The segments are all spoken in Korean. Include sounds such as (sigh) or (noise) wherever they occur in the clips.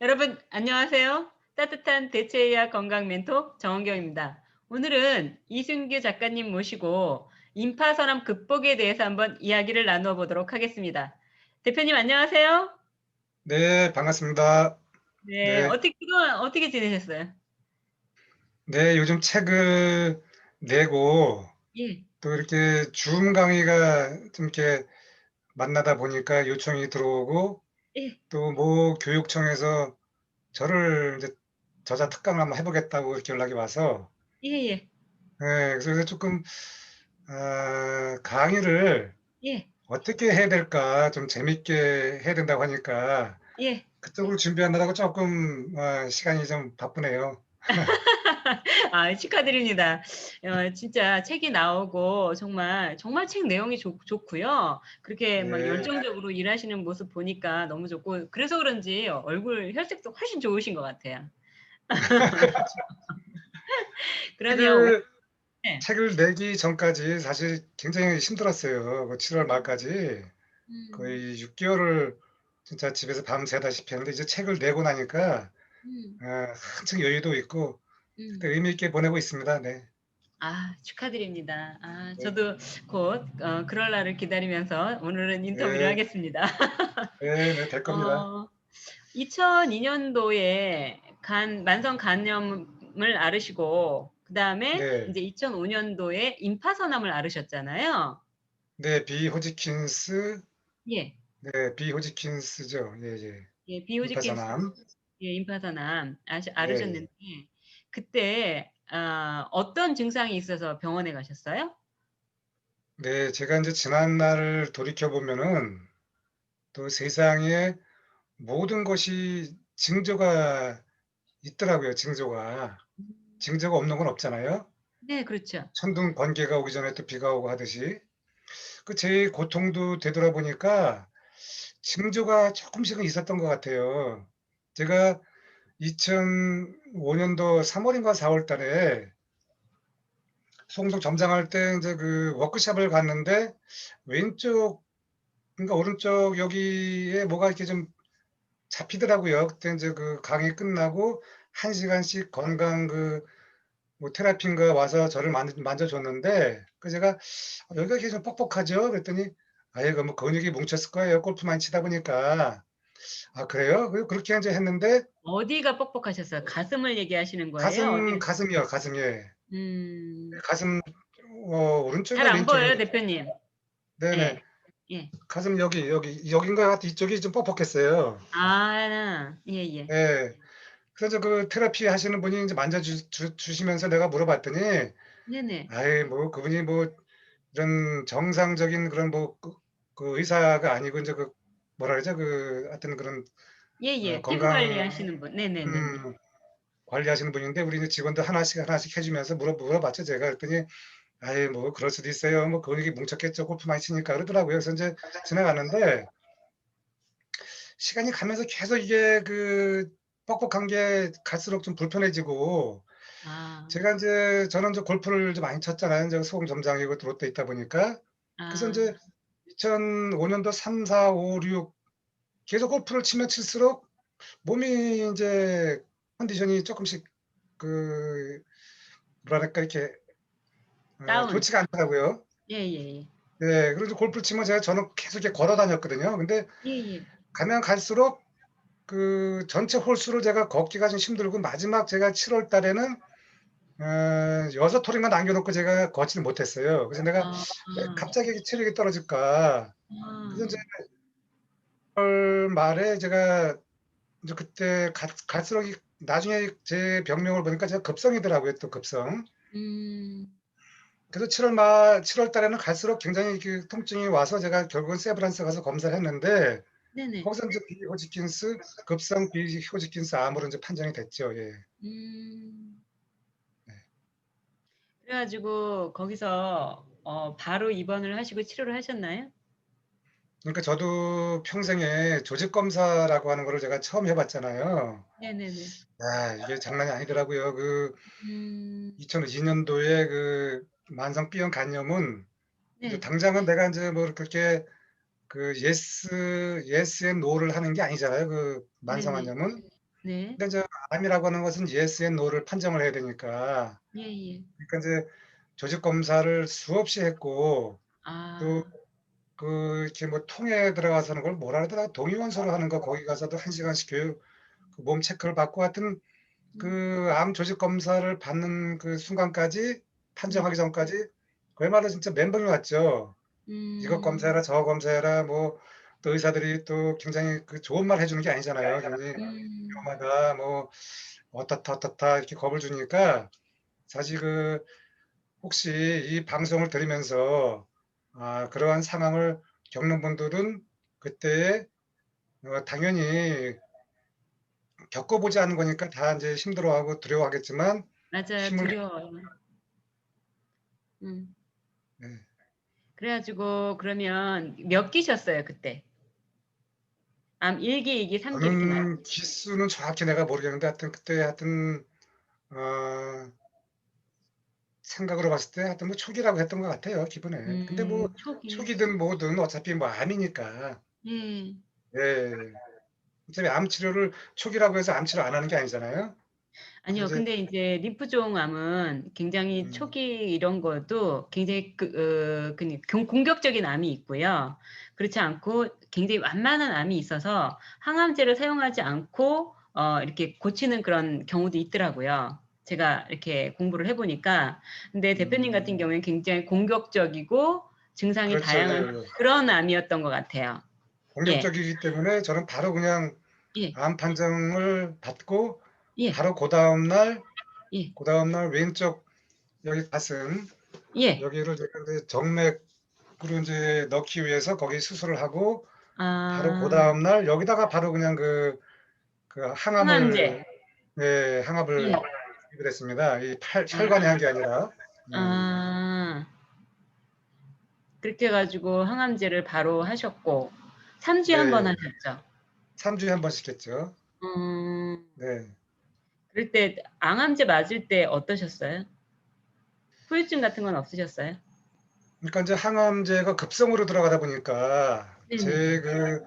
여러분 안녕하세요. 따뜻한 대체의학 건강 멘토 정원경입니다. 오늘은 이순규 작가님 모시고 임파선암 극복에 대해서 한번 이야기를 나누어 보도록 하겠습니다. 대표님 안녕하세요. 네, 반갑습니다. 네, 네. 어떻게 그동안 어떻게 지내셨어요? 네, 요즘 책을 내고 예. 또 이렇게 줌 강의가 좀 이렇게 만나다 보니까 요청이 들어오고 예. 또모 교육청에서 저를 이제 저자 특강을 한번 해보겠다고 이렇게 연락이 와서 예, 예. 네, 그래서 조금 아, 강의를 예. 어떻게 해야 될까 좀 재밌게 해야 된다고 하니까 예. 그쪽을 준비하느라고 조금 아, 시간이 좀 바쁘네요. (laughs) (laughs) 아, 축하드립니다. 어, 진짜 책이 나오고 정말 정말 책 내용이 좋, 좋고요. 그렇게 막 네. 열정적으로 일하시는 모습 보니까 너무 좋고 그래서 그런지 얼굴 혈색도 훨씬 좋으신 것 같아요. (laughs) 그러면 책을, 네. 책을 내기 전까지 사실 굉장히 힘들었어요. 그 7월 말까지 음, 거의 6개월을 진짜 집에서 밤새다시피 했는데 이제 책을 내고 나니까 음, 아, 한층 여유도 있고 음. 의미 있게 보내고 있습니다. 네. 아, 축하드립니다. 아, 네. 저도 곧 어, 그럴 날을 기다리면서 오늘은 인터뷰를 네. 하겠습니다. 네, 네, 될 (laughs) 겁니다. 어, 2002년도에 간 만성 간염을 앓으시고 그 다음에 네. 이제 2005년도에 임파선암을 앓으셨잖아요. 네, 비호지킨스, 예, 네, 비호지킨스죠. 예, 예. 예, 비호지킨스, 임파선암. 예, 임파선암 앓으- 앓으셨는데 그때 아, 어떤 증상이 있어서 병원에 가셨어요? 네, 제가 이제 지난 날을 돌이켜 보면은 또 세상에 모든 것이 징조가 있더라고요. 징조가. 징조가 없는 건 없잖아요. 네, 그렇죠. 천둥 번개가 오기 전에 또 비가 오고 하듯이 그 제 고통도 되돌아보니까 징조가 조금씩은 있었던 것 같아요. 제가 2005년도 3월인가 4월 달에 송도 점장할 때 이제 그 워크숍을 갔는데 왼쪽 그러니까 오른쪽 여기에 뭐가 이렇게 좀 잡히더라고요. 그때 이제 그 강의 끝나고 한 시간씩 건강 그 뭐 테라핀가 와서 저를 만, 만져줬는데 그 제가 여기가 이렇게 좀 뻑뻑하죠? 그랬더니 아예 그뭐 근육이 뭉쳤을 거예요. 골프 많이 치다 보니까 아 그래요? 그- 그렇게 이제 했는데 어디가 뻑뻑하셨어요? 가슴을 얘기하시는 거예요? 가슴 어디- 가슴이요 가슴이에 음, 가슴 어, 오른쪽에 잘안 보여요, 대표님. 네네 예. 예. 가슴 여기 여기 여긴가 같아 이쪽이 좀 뻑뻑했어요. 아, 예, 예. 예. 그래서 그 테라피 하시는 분이 이제 만져 주, 주, 주시면서 내가 물어봤더니 네네. 아이 뭐 그분이 뭐 이런 정상적인 그런 뭐 그 의사가 아니고 이제 그 뭐라 그러죠? 그 하여튼 그런 예, 예. 어, 피부 건강- 관리하시는 분. 네네네. 음, 관리하시는 분인데 우리 이제 직원들 하나씩 하나씩 해주면서 물어 물어봤죠. 제가 그랬더니 아이 뭐 그럴 수도 있어요. 뭐 근육이 뭉쳤겠죠. 골프 많이 치니까 그러더라고요. 그래서 이제 지나갔는데 시간이 가면서 계속 이게 그 뻑뻑한 게 갈수록 좀 불편해지고 아, 제가 이제 저는 이제 골프를 좀 많이 쳤잖아요. 이제 소금 점장이고 롯데 있다 보니까. 그래서 아, 이제 2005년도 3, 4, 5, 6 계속 골프를 치면 칠수록 몸이 이제 컨디션이 조금씩 그 뭐랄까 이렇게 어, 다운. 좋지가 않더라고요. 예, 예, 예. 네, 그래서 골프를 치면 제가 저는 계속 이렇게 걸어 다녔거든요. 근데 예, 예. 가면 갈수록 그 전체 홀수를 제가 걷기가 좀 힘들고 마지막 제가 7월 달에는 어, 여섯 홀인가 남겨놓고 제가 걷지를 못했어요. 그래서 내가 아, 갑자기 체력이 떨어질까. 아, 그래서 이제 8월 말에 제가 이제 그때 갈, 갈수록 이- 나중에 제 병명을 보니까 제가 급성이더라고요. 또 급성. 음, 그래서 7월 말 7월 달에는 갈수록 굉장히 그 통증이 와서 제가 결국은 세브란스 가서 검사를 했는데 네네. 거기서 이제 비호지킨스 급성 비호지킨스 암으로 이제 판정이 됐죠. 예. 음. 네. 그래가지고 거기서 어, 바로 입원을 하시고 치료를 하셨나요? 그러니까 저도 평생에 조직 검사라고 하는 거를 제가 처음 해봤잖아요. 네네네. 야, 이게 장난이 아니더라고요. 그 음, 2002년도에 그 만성 B형 간염은 네. 당장은 내가 이제 뭐 그렇게 그 예스 예스 앤 노를 하는 게 아니잖아요. 그 만성. 간염은 네. 근데 이제 암이라고 하는 것은 yes and no를 판정을 해야 되니까 예, 예. 그러니까 이제 조직 검사를 수없이 했고 아. 또그 이렇게 뭐 통에 들어가서는 걸 뭐라 그러더라 동의원서로 하는 거 거기 가서도 한 시간씩 교육 그 몸 체크를 받고 하여튼 그 암 조직 검사를 받는 그 순간까지 판정하기 전까지 그야말로 진짜 멘붕이 왔죠. 음. 이거 검사해라 저거 검사해라 뭐 또 의사들이 또 굉장히 그 좋은 말 해주는 게 아니잖아요. 굉장히 음. 위험하다 뭐 어떻다 어떻다 이렇게 겁을 주니까 사실 그 혹시 이 방송을 들으면서 아 그러한 상황을 겪는 분들은 그때에 어 당연히 겪어보지 않은 거니까 다 이제 힘들어하고 두려워하겠지만 맞아요. 힘을 두려워요. 음. 네. 그래가지고 그러면 몇 기셨어요 그때? 암 1기, 2기, 3기 이렇게 나. 저는 기수는 정확히 내가 모르겠는데 하여튼 그때 하여튼 어 생각으로 봤을 때 하여튼 뭐 초기라고 했던 것 같아요 기분에. 근데 뭐 음, 초기. 초기 든 뭐든 어차피 뭐 암이니까. 예. 예. 어차피 암 치료를 초기라고 해서 암 치료 안 하는 게 아니잖아요. 아니요. 이제 근데 이제 림프종 암은 굉장히 음. 초기 이런 것도 굉장히 그, 어, 그 공- 공격적인 암이 있고요. 그렇지 않고 굉장히 완만한 암이 있어서 항암제를 사용하지 않고 어, 이렇게 고치는 그런 경우도 있더라고요. 제가 이렇게 공부를 해보니까. 근데 대표님 같은 음. 경우에는 굉장히 공격적이고 증상이 그렇죠. 다양한 예, 예. 그런 암이었던 것 같아요. 공격적이기 때문에 저는 바로 그냥 예. 암 판정을 받고 예. 바로 그 다음 날, 예. 그 다음 날 왼쪽 여기 가슴 예. 여기를 이제 정맥으로 이제 넣기 위해서 거기 수술을 하고 바로 그 아, 다음 날 여기다가 바로 그냥 그, 그 항암을 항암제. 네, 항암을 예. 입을 했습니다. 이 팔, 혈관에 한게 아니라. 음, 아, 그렇게 해가지고 항암제를 바로 하셨고, 3주에 한번 네. 하셨죠. 3주에 한 번씩 했죠. 음, 네. 그럴 때 항암제 맞을 때 어떠셨어요? 후유증 같은 건 없으셨어요? 그러니까 이제 항암제가 급성으로 들어가다 보니까 네네. 제그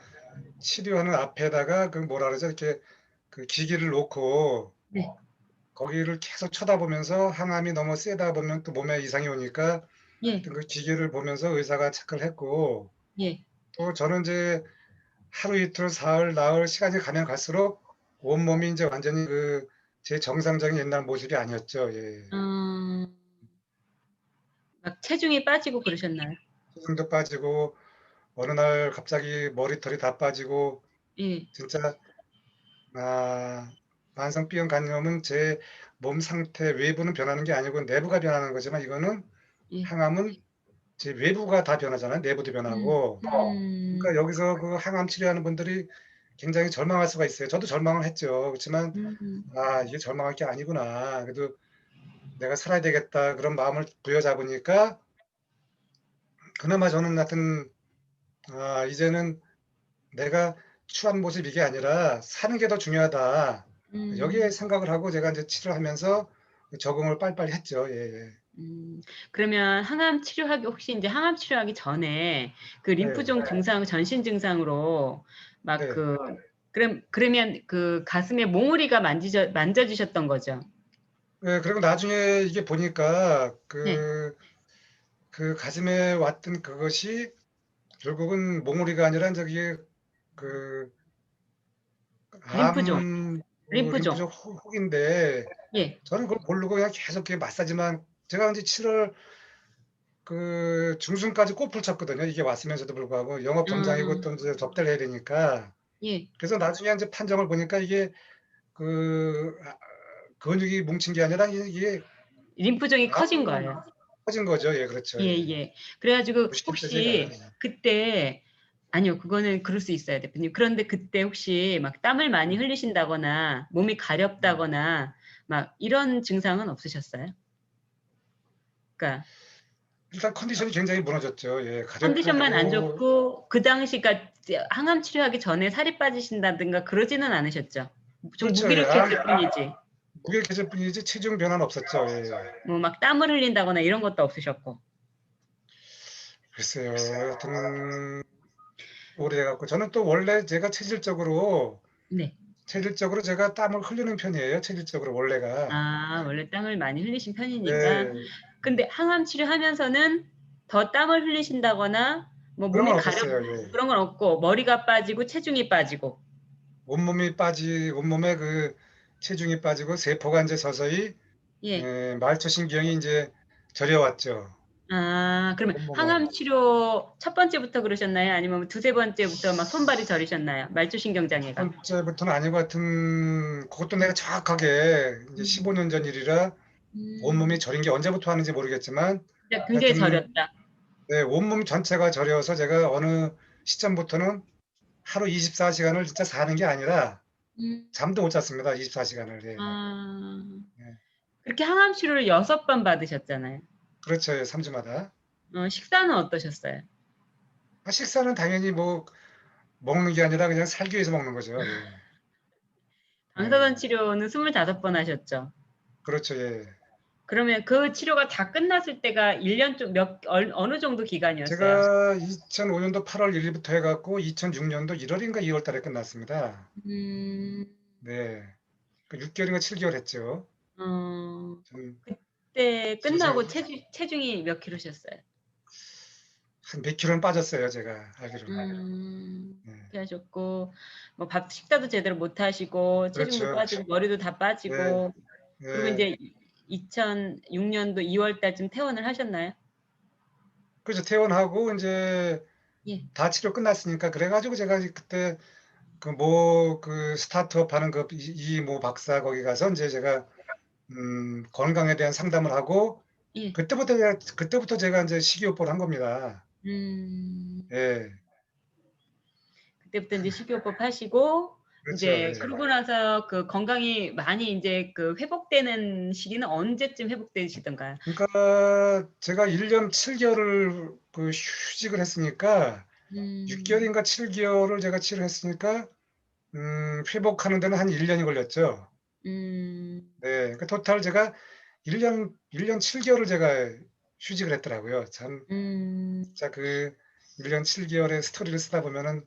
치료하는 앞에다가 그 뭐라 그러죠? 이렇게 그 기기를 놓고 네. 거기를 계속 쳐다보면서 항암이 너무 세다 보면 또 몸에 이상이 오니까 예, 그 기기를 보면서 의사가 체크를 했고 예. 또 저는 이제 하루 이틀 사흘 나흘 시간이 가면 갈수록 온몸이 이제 완전히 그 제 정상적인 옛날 모습이 아니었죠. 예. 음, 막 체중이 빠지고 그러셨나요? 체중도 빠지고 어느 날 갑자기 머리털이 다 빠지고 예, 진짜 아 만성병 간염은 제 몸 상태 외부는 변하는 게 아니고 내부가 변하는 거지만 이거는 예. 항암은 제 외부가 다 변하잖아요. 내부도 변하고. 음, 그러니까 여기서 그 항암 치료하는 분들이 굉장히 절망할 수가 있어요. 저도 절망을 했죠. 그렇지만 음, 아 이게 절망할 게 아니구나. 그래도 내가 살아야 되겠다 그런 마음을 부여잡으니까 그나마 저는 하여튼 아 이제는 내가 추한 모습 이게 아니라 사는 게 더 중요하다. 음, 여기에 생각을 하고 제가 이제 치료하면서 적응을 빨리빨리 했죠. 예, 예. 음, 그러면 항암 치료하기 혹시 이제 항암 치료하기 전에 그 림프종 증상 전신 증상으로 막 네. 그 그럼 그러면 그 가슴에 몽우리가 만지져 만져지셨던 거죠? 예, 그리고 나중에 이게 보니까 그, 네. 그 가슴에 왔던 그것이 결국은 몽우리가 아니라 저기 그 림프종. 암, 어, 림프종. 혹인데 예. 저는 그걸 모르고 그냥 계속 그 마사지만 제가 이제 7월 그 중순까지 꽃을 쳤거든요. 이게 왔으면서도 불구하고 영업 정장이고 음. 또 이제 접대를 해야 되니까 예. 그래서 나중에 이제 판정을 보니까 이게 그 아, 근육이 뭉친 게 아니라 이게 림프종이 아, 커진 거예요. 커진 거죠. 예, 그렇죠. 예, 예. 그래가지고 무식한 혹시. 그때 아니요, 그거는 그럴 수 있어요, 대표님. 그런데 그때 혹시 막 땀을 많이 음. 흘리신다거나 몸이 가렵다거나 막 이런 증상은 없으셨어요? 그러니까 일단 컨디션이 굉장히 무너졌죠. 예, 컨디션만 안 좋고 그 당시가 항암 치료하기 전에 살이 빠지신다든가 그러지는 않으셨죠? 좀 그렇죠. 무기력해질 아, 뿐이지. 무기력해질 뿐이지 체중 변화는 없었죠. 예. 뭐막 땀을 흘린다거나 이런 것도 없으셨고. 글쎄요. 하여튼 오래돼갖고 저는 또 원래 제가 체질적으로 네. 체질적으로 제가 땀을 흘리는 편이에요. 체질적으로 원래가. 아 원래 땀을 많이 흘리신 편이니까. 네. 근데 항암 치료하면서는 더 땀을 흘리신다거나 뭐 몸이 건 가렵. 예. 그런 건 없고 머리가 빠지고 체중이 빠지고. 온몸이 빠지 온몸에 그 체중이 빠지고 세포가 인제 서서히 예. 예 말초신경이 인제 저려왔죠. 아 그러면 온몸에. 항암 치료 첫 번째부터 그러셨나요? 아니면 두세 번째부터 막 손발이 저리셨나요? 말초신경 첫 장애가. 번째부터는 아니고 하여튼 그것도 내가 정확하게 음. 15년 전 일이라 음. 온몸이 저린 게 언제부터 하는지 모르겠지만 진짜 굉장히 하여튼 저렸다. 네 온몸 전체가 저려서 제가 어느 시점부터는 하루 24시간을 진짜 사는 게 아니라 음. 잠도 못 잤습니다. 24시간을. 예. 아. 네. 그렇게 항암 치료를 6번 받으셨잖아요. 그렇죠. 예 3주마다. 어 식사는 어떠셨어요? 아 식사는 당연히 뭐 먹는 게 아니라 그냥 살기 위해서 먹는 거죠. 예. 방사선 예. 치료는 25번 하셨죠? 그렇죠. 예. 그러면 그 치료가 다 끝났을 때가 1년 좀몇얼 어느 정도 기간이었어요? 제가 2005년도 8월 1 일부터 해 갖고 2006년도 1 월인가 2월 달에 끝났습니다. 음. 네. 그 6 개월인가 7 개월 했죠. 어. 좀 그때 끝나고. 체중 체중이 몇 킬로셨어요? 한 몇 킬로는 빠졌어요, 제가 알기로는. 음. 네. 하셨고 뭐 밥 식사도 제대로 못 하시고 체중도 그렇죠. 빠지고 머리도 다 빠지고 그리고 네. 인제 2006년도 2월 달쯤 퇴원을 하셨나요? 그래서 퇴원하고 인제 예. 다 치료 끝났으니까 그래 가지고 제가 이제 그때 그뭐그 스타트업 하는 그이이모 박사 거기 가서 인제 제가 음 건강에 대한 상담을 하고 예. 그때부터 제가 그때부터 제가 인제 식이요법을 한 겁니다. 음. 예. 그때부터 인제 식이요법 하시고 그렇죠. 인제 예. 그러고 나서 그 건강이 많이 인제 그 회복되는 시기는 언제쯤 회복되시던가요? 그러니까 제가 1년 7 개월을 그 휴직을 했으니까 6 음. 개월인가 7 개월을 제가 치료했으니까 음 회복하는 데는 한 1 년이 걸렸죠. 음. 네. 그 토탈 제가 1년 1년 7 개월을 제가 휴직을 했더라고요. 참 음. 진짜 그 1년 7 개월의 스토리를 쓰다 보면은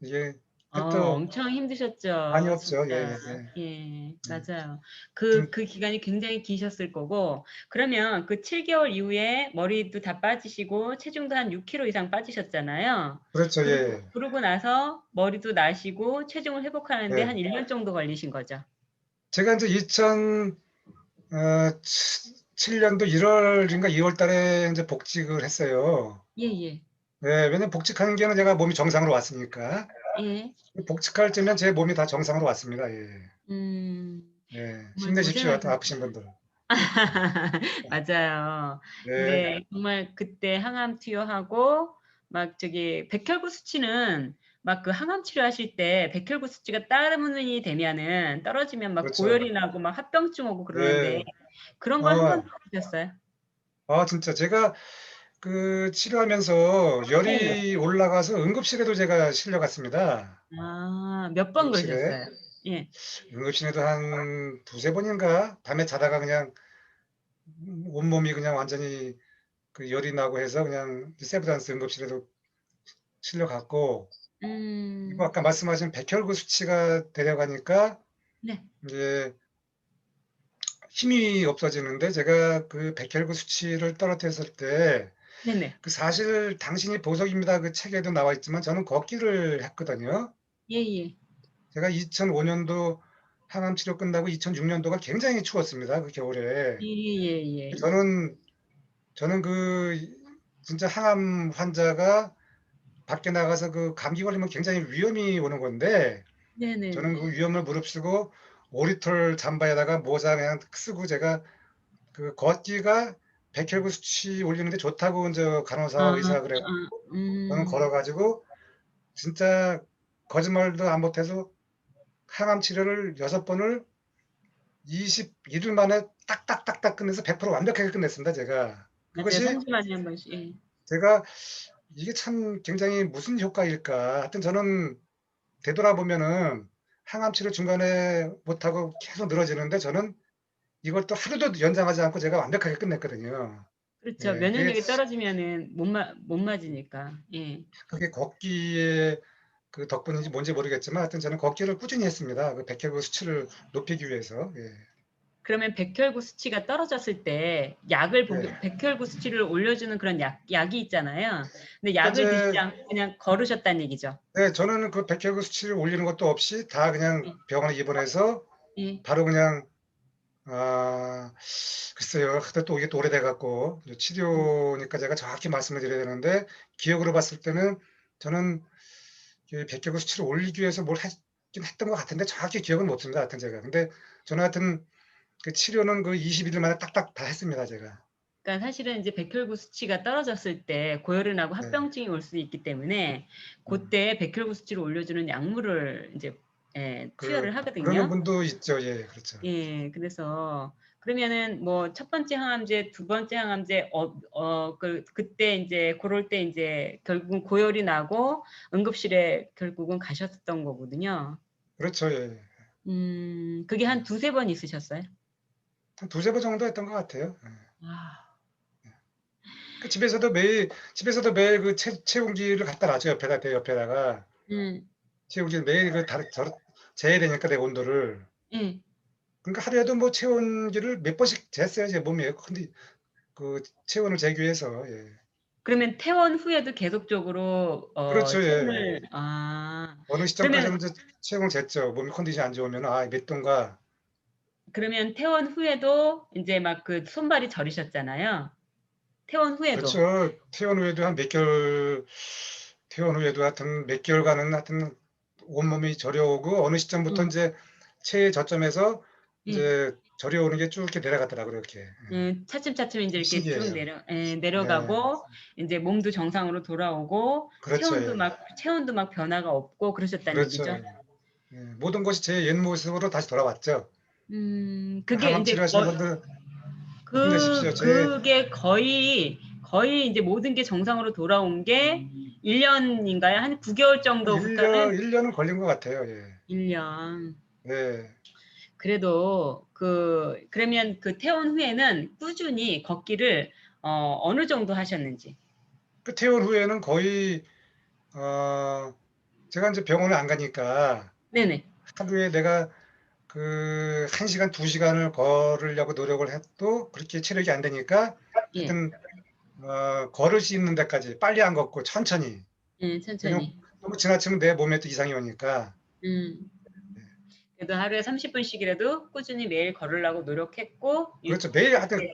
이게 어 엄청 힘드셨죠. 많이 없죠. 진짜. 예예예. 예. 음. 맞아요. 그좀그 기간이 굉장히 기셨을 거고 그러면 그 7 개월 이후에 머리도 다 빠지시고 체중도 한6 킬로 이상 빠지셨잖아요. 그렇죠. 예. 그러고 나서 머리도 나시고 체중을 회복하는 데 네. 한1년 정도 걸리신 거죠? 제가 인제 2000어치7 년도 1 월인가 2월 달에 인제 복직을 했어요. 예 예. 네. 왜냐면 복직하는 게는 제가 몸이 정상으로 왔으니까. 예. 복직할 때면 제 몸이 다 정상으로 왔습니다. 예. 음. 네. 정말 힘내십시오. 고생하셨 아프신 분들. (laughs) 맞아요. 네. 네. 정말 그때 항암 투여하고 막 저기 백혈구 수치는 막 그 항암 치료하실 때 백혈구 수치가 다운이 되면은 떨어지면 막 그렇죠. 고열이 나고 막 합병증 오고 그러는데 네. 그런 건1 어. 번도 없으셨어요? 아 진짜 제가 그 치료하면서 네. 열이 올라가서 응급실에도 제가 실려갔습니다. 아. 몇 번 응급실에. 그러셨어요? 예. 응급실에도 한2-3 번인가 밤에 자다가 그냥 음 온몸이 그냥 완전히 그 열이 나고 해서 그냥 세브란스 응급실에도 실려갔고 그리고 음. 아까 말씀하신 백혈구 수치가 내려가니까 네. 인제 힘이 없어지는데 제가 그 백혈구 수치를 떨어뜨렸을 때 네네. 그 사실 당신이 보석입니다 그 책에도 나와 있지만 저는 걷기를 했거든요. 예예. 제가 2005 년도 항암 치료 끝나고 2006 년도가 굉장히 추웠습니다 그 겨울에. 예예예. 저는 저는 그 진짜 항암 환자가 밖에 나가서 그 감기 걸리면 굉장히 위험이 오는 건데 네네네. 저는 그 위험을 무릅쓰고 오리털 잠바에다가 모자 그냥 쓰고 제가 그 걷기가 백혈구 수치 올리는 데 좋다고 인제 간호사 아. 의사가 그래 아. 갖고 음. 저는 걸어 가지고 진짜 거짓말도 안 못해서 항암 치료를 6 번을 21일 만에 딱딱딱딱 끝내서 100% 완벽하게 끝냈습니다 제가. 맞아요. 그것이 3주 만에 1 번씩. 예. 제가 이게 참 굉장히 무슨 효과일까. 하여튼 저는 되돌아보면은 항암 치료 중간에 못하고 계속 늘어지는데 저는 이걸 또 하루도 연장하지 않고 제가 완벽하게 끝냈거든요. 그렇죠. 예. 면역력이 떨어지면은 못 마 못 맞으니까. 예. 그게 걷기에 그 덕분인지 뭔지 모르겠지만 하여튼 저는 걷기를 꾸준히 했습니다. 그 백혈구 수치를 높이기 위해서. 예. 그러면 백혈구 수치가 떨어졌을 때 약을 복- 네. 백혈구 수치를 올려주는 그런 약, 약이 있잖아요. 근데 약을 이제- 드시지 않고 그냥 걸으셨다는 얘기죠. 네, 저는 그 백혈구 수치를 올리는 것도 없이 다 그냥 네. 병원에 입원해서 예. 바로 그냥 아 글쎄요. 근데 또 이게 또 오래돼 갖고 이제 치료니까 제가 정확히 말씀을 드려야 되는데 기억으로 봤을 때는 저는 이 백혈구 수치를 올리기 위해서 뭘 했긴 했던 것 같은데 정확히 기억은 못 듭니다. 하여튼 제가. 근데 저는 하여튼 그 치료는 그 21일 만에 딱딱 다 했습니다. 제가. 그러니까 사실은 이제 백혈구 수치가 떨어졌을 때 고혈이 나고 네. 합병증이 올수 있기 때문에 그때 백혈구 수치를 올려주는 약물을 이제 예, 그- 투여를 하거든요. 그러는 분도 있죠. 예, 그렇죠. 예, 그래서 그러면은 뭐 첫 번째 항암제, 두 번째 항암제 어 어 그 그때 이제 그럴 때 이제 결국은 고열이 나고 응급실에 결국은 가셨던 거거든요. 그렇죠. 예. 음, 그게 한 두세 번 있으셨어요? 한 두세 번 정도 했던 것 같아요. 예. 아, 그 집에서도 매일 집에서도 매일 그 체, 체온기를 갖다 놔죠 옆에다 대 옆에다가 음, 체온기 매일 그 다르 저 재야 되니까 내 온도를 예. 그러니까 하루에도 뭐 체온기를 몇 번씩 쟀어요 제 몸이 근데 그 체온을 재기 위해서 예. 그러면 퇴원 후에도 계속적으로 어, 그렇죠, 예. 체온을 아 어느 시점까지는 그러면- 이제 체온을 쟀죠 몸이 컨디션이 안 좋으면 아 몇 도인가 그러면 퇴원 후에도 이제 막 그 손발이 저리셨잖아요. 퇴원 후에도 그렇죠 퇴원 후에도 한 몇 개월 퇴원 후에도 하여튼 몇 개월간은 하여튼 온몸이 저려오고 어느 시점부터 음. 이제 체의 저점에서 예. 이제 저려오는 게 쭉 이렇게 내려갔더라고요 이렇게 예. 음, 차츰차츰 이제 이렇게 쭉 신기해요. 내려 예, 내려가고 이제 몸도 정상으로 돌아오고 그렇죠 체온도 예. 막 체온도 막 변화가 없고 그러셨다는 그렇죠 얘기죠. 예, 모든 것이 제 옛 모습으로 다시 돌아왔죠 음, 그게 항암 이제 치료하시는 거, 분들 그 힘내십시오. 제- 그게 거의 거의 이제 모든 게 정상으로 돌아온 게 1년인가요? 한 9개월 1년, 정도부터는 1년은 걸린 것 같아요. 예. 1년. 예. 그래도 그 그러면 그 퇴원 후에는 꾸준히 걷기를 어, 어느 정도 하셨는지. 그 퇴원 후에는 거의 어 제가 이제 병원을 안 가니까 네네. 하루에 내가 그 1시간, 2시간을 걸으려고 노력을 해도 그렇게 체력이 안 되니까 예, 하여튼 어 걸을 수 있는 데까지 빨리 안 걷고 천천히 예, 천천히. 너무 지나치면 내 몸에 또 이상이 오니까 음. 그래도 하루에 30분씩이라도 꾸준히 매일 걸으려고 노력했고. 그렇죠. 매일 하여튼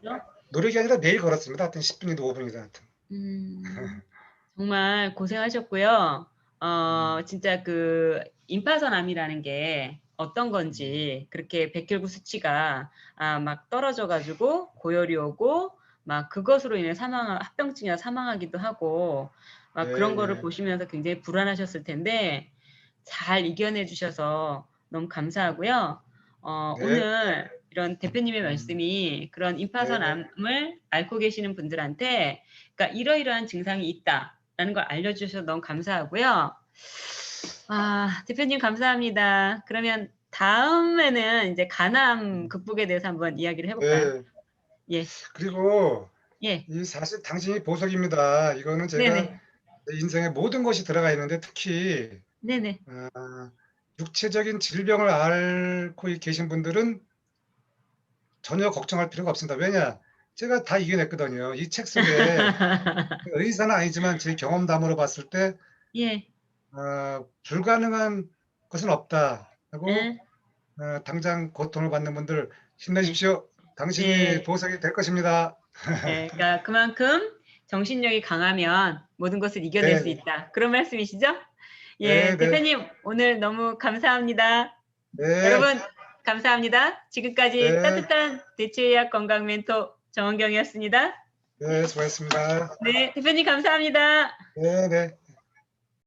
노력이 아니라 매일 걸었습니다. 하여튼 10분이든 5분이든 하여튼. 음, 정말 고생하셨고요. 어, 진짜 그 임파선암이라는 게 어떤 건지 그렇게 백혈구 수치가 아, 막 떨어져가지고 고열이 오고 막 그것으로 인해 사망, 합병증이나 사망하기도 하고 막 네, 그런 거를 네. 보시면서 굉장히 불안하셨을 텐데 잘 이겨내 주셔서 너무 감사하고요. 어, 네. 오늘 이런 대표님의 말씀이 그런 임파선암을 앓고 계시는 분들한테 그러니까 이러이러한 증상이 있다라는 걸 알려주셔서 너무 감사하고요. 아, 대표님 감사합니다. 그러면 다음에는 이제 간암 극복에 대해서 한번 이야기를 해볼까요? 네. 예. 그리고 예, 이 사실 당신이 보석입니다. 이거는 제가 네네, 내 인생의 모든 것이 들어가 있는데 특히 네네, 아, 육체적인 질병을 앓고 계신 분들은 전혀 걱정할 필요가 없습니다. 왜냐? 제가 다 이겨냈거든요. 이 책 속에 (laughs) 의사는 아니지만 제 경험담으로 봤을 때 예, 아, 불가능한 것은 없다. 하고 예, 어, 당장 고통을 받는 분들 힘내십시오. 당신이 예. 보석이 될 것입니다. 예, (laughs) 그러니까 그만큼 정신력이 강하면 모든 것을 이겨낼 네. 수 있다. 그런 말씀이시죠? 예, 네, 네. 대표님 오늘 너무 감사합니다. 네. 여러분 감사합니다. 지금까지 네. 따뜻한 대체의학 건강 멘토 정원경이었습니다. 네, 수고하셨습니다. 네, 대표님 감사합니다. 네, 네.